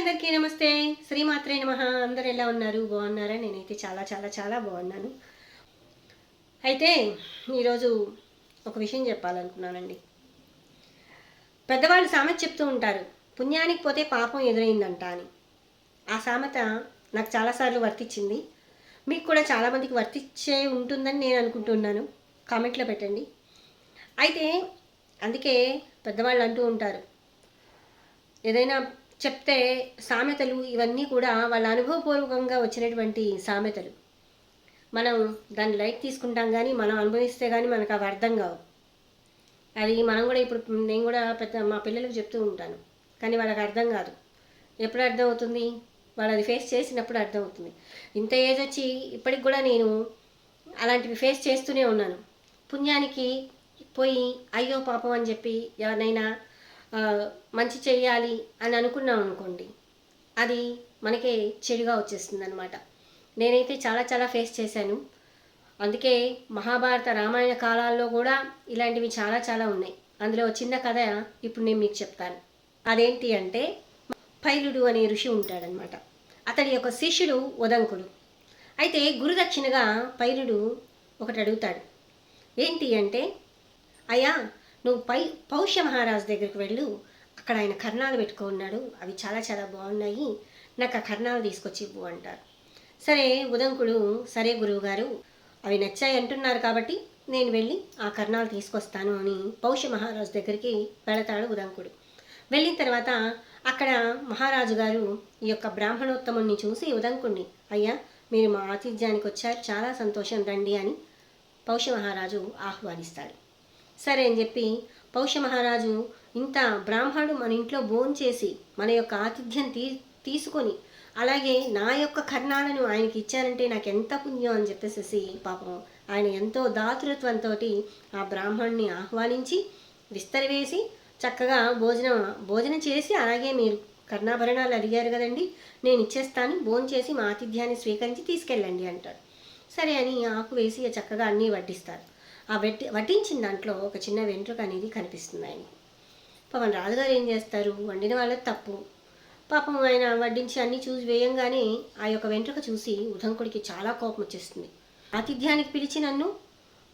అందరికీ నమస్తే. శ్రీమాత్రే నమ. అందరు ఎలా ఉన్నారు? బాగున్నారా? నేనైతే చాలా చాలా చాలా బాగున్నాను. అయితే ఈరోజు ఒక విషయం చెప్పాలనుకున్నానండి. పెద్దవాళ్ళు సామెత చెప్తూ ఉంటారు పుణ్యానికి పోతే పాపం ఎదురైందంట అని. ఆ సామెత నాకు చాలాసార్లు వర్తించింది. మీకు కూడా చాలామందికి వర్తించే ఉంటుందని నేను అనుకుంటున్నాను. కామెంట్లో పెట్టండి. అయితే అందుకే పెద్దవాళ్ళు అంటూ ఉంటారు ఏదైనా చెప్తే సామెతలు ఇవన్నీ కూడా వాళ్ళ అనుభవపూర్వకంగా వచ్చినటువంటి సామెతలు. మనం దాన్ని లైట్ తీసుకుంటాం కానీ మనం అనుభవిస్తే కానీ మనకు అవి అర్థం కావు. అది మనం కూడా ఇప్పుడు నేను కూడా పెద్ద మా పిల్లలకు చెప్తూ ఉంటాను. కానీ వాళ్ళకి అర్థం కాదు. ఎప్పుడు అర్థం అవుతుంది? వాళ్ళు అది ఫేస్ చేసినప్పుడు అర్థం అవుతుంది. ఇంత ఏజ్ వచ్చి ఇప్పటికి కూడా నేను అలాంటివి ఫేస్ చేస్తూనే ఉన్నాను. పుణ్యానికి పోయి అయ్యో పాపం అని చెప్పి ఎవరినైనా మంచి చేయాలి అని అనుకున్నాం అనుకోండి అది మనకే చెడుగా వచ్చేస్తుంది అనమాట నేనైతే చాలా చాలా ఫేస్ చేశాను. అందుకే మహాభారత రామాయణ కాలాల్లో కూడా ఇలాంటివి చాలా చాలా ఉన్నాయి. అందులో చిన్న కథ ఇప్పుడు నేను మీకు చెప్తాను. అదేంటి అంటే పైలుడు అనే ఋషి ఉంటాడనమాట అతడి యొక్క శిష్యుడు ఉదంకుడు. అయితే గురుదక్షిణగా పైలుడు ఒకటి అడుగుతాడు. ఏంటి అంటే అయ్యా నువ్వు పై పౌష్య మహారాజు దగ్గరికి వెళ్ళు. అక్కడ ఆయన కర్ణాలు పెట్టుకో ఉన్నాడు అవి చాలా చాలా బాగున్నాయి. నాకు ఆ కర్ణాలు తీసుకొచ్చి ఇవ్వు అంటారు. సరే ఉదంకుడు సరే గురువు గారు అవి నచ్చాయి అంటున్నారు కాబట్టి నేను వెళ్ళి ఆ కర్ణాలు తీసుకొస్తాను అని పౌష్య మహారాజు దగ్గరికి వెళతాడు ఉదంకుడు. వెళ్ళిన తర్వాత అక్కడ మహారాజు గారు ఈ యొక్క బ్రాహ్మణోత్తముని చూసి ఉదంకుణ్ణి అయ్యా మీరు మా ఆతిథ్యానికి వచ్చారు. చాలా సంతోషం రండి అని పౌష్య మహారాజు ఆహ్వానిస్తాడు. సరే అని చెప్పి పౌష్య మహారాజు ఇంత బ్రాహ్మణుడు మన ఇంట్లో భోంచేసి మన యొక్క ఆతిథ్యం తీ తీసుకొని అలాగే నా యొక్క కర్ణాలను ఆయనకి ఇచ్చారంటే నాకు ఎంత పుణ్యం అని చెప్పేసి పాపం ఆయన ఎంతో దాతృత్వంతో ఆ బ్రాహ్మణుని ఆహ్వానించి విస్తరవేసి చక్కగా భోజనం భోజనం చేసి అలాగే మీరు కర్ణాభరణాలు అడిగారు కదండి నేను ఇచ్చేస్తాను భోజనం చేసి మా ఆతిథ్యాన్ని స్వీకరించి తీసుకెళ్ళండి అంటాడు. సరే అని ఆకు వేసి చక్కగా అన్నీ వడ్డిస్తారు. ఆ వడ్డి వడ్డించిన దాంట్లో ఒక చిన్న వెంట్రుక అనేది కనిపిస్తుంది ఆయన పాపం రాజుగారు ఏం చేస్తారు? వండిన వాళ్ళది తప్పు. పాపం ఆయన వడ్డించి అన్నీ చూసి వేయంగానే ఆ యొక్క వెంట్రుక చూసి ఉదంకుడికి చాలా కోపం వచ్చేస్తుంది. ఆతిథ్యానికి పిలిచి నన్ను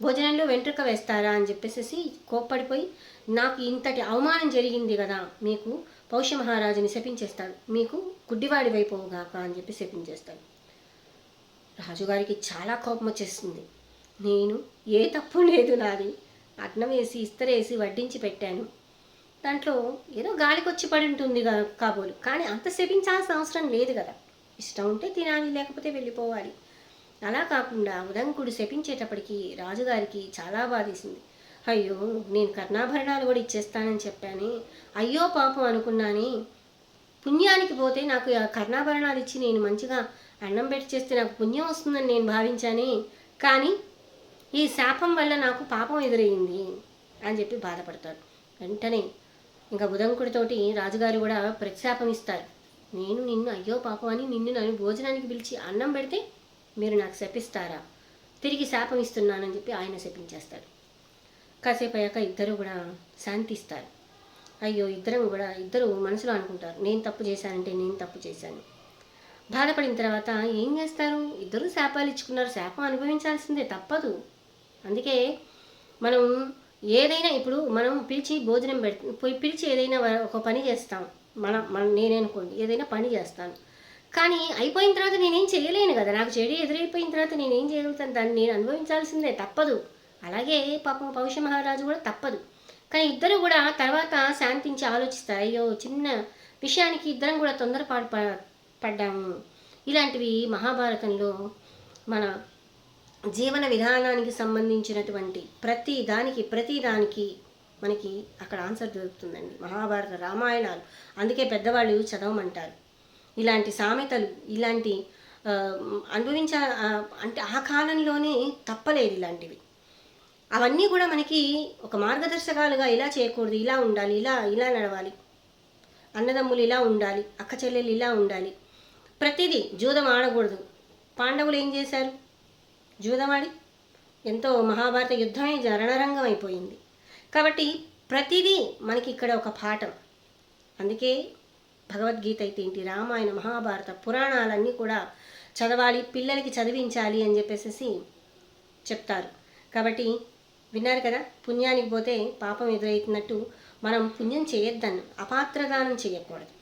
భోజనంలో వెంట్రుక వేస్తారా? అని చెప్పేసి కోప్పడిపోయి నాకు ఇంతటి అవమానం జరిగింది కదా మీకు పౌష్య మహారాజుని శపించేస్తాడు మీకు గుడ్డివాడి వైపోగాక అని చెప్పి శపించేస్తాడు. రాజుగారికి చాలా కోపం వచ్చేస్తుంది. నేను ఏ తప్పు లేదు నాది. అట్నం వేసి ఇస్తరేసి వడ్డించి పెట్టాను. దాంట్లో ఏదో గాలికొచ్చి పడి ఉంటుంది కాబోలు. కానీ అంత శపించాల్సిన అవసరం లేదు కదా. ఇష్టం ఉంటే తినాలి లేకపోతే వెళ్ళిపోవాలి. అలా కాకుండా ఉదంకుడు శపించేటప్పటికి రాజుగారికి చాలా బాధేసింది. అయ్యో నేను కర్ణాభరణాలు కూడా ఇచ్చేస్తానని చెప్పాను. అయ్యో పాపం అనుకున్నాని. పుణ్యానికి పోతే నాకు కర్ణాభరణాలు ఇచ్చి నేను మంచిగా అన్నం పెట్టి చేస్తే నాకు పుణ్యం వస్తుందని నేను భావించాను. కానీ ఈ శాపం వల్ల నాకు పాపం ఎదురయ్యింది అని చెప్పి బాధపడతాడు. వెంటనే ఇంకా బుధంకుడితోటి రాజుగారు కూడా ప్రతిశాపం ఇస్తారు. నేను నిన్ను అయ్యో పాపం అని నిన్ను నన్ను భోజనానికి పిలిచి అన్నం పెడితే మీరు నాకు శపిస్తారా? తిరిగి శాపం ఇస్తున్నానని చెప్పి ఆయన శపించేస్తాడు. కాసేపు అయ్యాక ఇద్దరు కూడా శాంతిస్తారు అయ్యో ఇద్దరం కూడా ఇద్దరు మనసులో అనుకుంటారు నేను తప్పు చేశానంటే నేను తప్పు చేశాను. బాధపడిన తర్వాత ఏం చేస్తారు? ఇద్దరు శాపాలు ఇచ్చుకున్నారు శాపం అనుభవించాల్సిందే తప్పదు. అందుకే మనం ఏదైనా ఇప్పుడు మనం పిలిచి భోజనం పెడ పోయి పిలిచి ఏదైనా ఒక పని చేస్తాం. మన మన నేననుకోండి ఏదైనా పని చేస్తాను. కానీ అయిపోయిన తర్వాత నేనేం చేయలేను కదా. నాకు చెడు ఎదురైపోయిన తర్వాత నేనేం చేయగలుగుతాను? దాన్ని నేను అనుభవించాల్సిందే తప్పదు. అలాగే పాపం పౌష మహారాజు కూడా తప్పదు. కానీ ఇద్దరు కూడా తర్వాత శాంతించి ఆలోచిస్తారు. అయ్యో చిన్న విషయానికి ఇద్దరం కూడా తొందరపాటు ప- పడ్డాము. ఇలాంటివి మహాభారతంలో మన జీవన విధానానికి సంబంధించినటువంటి ప్రతి దానికి ప్రతి దానికి మనకి అక్కడ ఆన్సర్ దొరుకుతుందండి. మహాభారత రామాయణాలు. అందుకే పెద్దవాళ్ళు చదవమంటారు. ఇలాంటి సామెతలు ఇలాంటి అనుభవించ అంటే ఆ కాలంలోనే తప్పలేదు ఇలాంటివి. అవన్నీ కూడా మనకి ఒక మార్గదర్శకాలుగా ఇలా చేయకూడదు ఇలా ఉండాలి ఇలా ఇలా నడవాలి. అన్నదమ్ములు ఇలా ఉండాలి అక్క చెల్లెలు ఇలా ఉండాలి. ప్రతిదీ జూదం ఆడకూడదు. పాండవులు ఏం చేశారు? జూదమాడి. ఎంతో మహాభారత యుద్ధమే రణరంగం అయిపోయింది కాబట్టి ప్రతిదీ మనకి ఇక్కడ ఒక పాఠం. అందుకే భగవద్గీత అయితే ఏంటి? రామాయణ మహాభారత పురాణాలన్నీ కూడా చదవాలి పిల్లలకి చదివించాలి అని చెప్పేసి చెప్తారు. కాబట్టి విన్నారు కదా పుణ్యానికి పోతే పాపం ఎదురవుతున్నట్టు మనం పుణ్యం చేయొద్దన్న. అపాత్రదానం చేయకూడదు.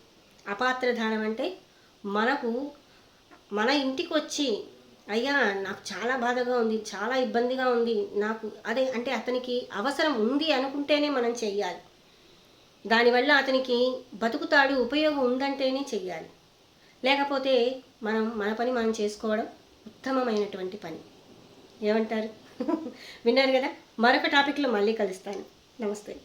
అపాత్రదానం అంటే మనకు మన ఇంటికి వచ్చి అయ్యా నాకు చాలా బాధగా ఉంది చాలా ఇబ్బందిగా ఉంది. నాకు అదే అంటే అతనికి అవసరం ఉంది అనుకుంటేనే మనం చెయ్యాలి. దానివల్ల అతనికి బతుకుతాడు ఉపయోగం ఉందంటేనే చెయ్యాలి. లేకపోతే మనం మన పని మనం చేసుకోవడం ఉత్తమమైనటువంటి పని. ఏమంటారు? విన్నారు కదా? మరొక టాపిక్లో మళ్ళీ కలుస్తాను. నమస్తే.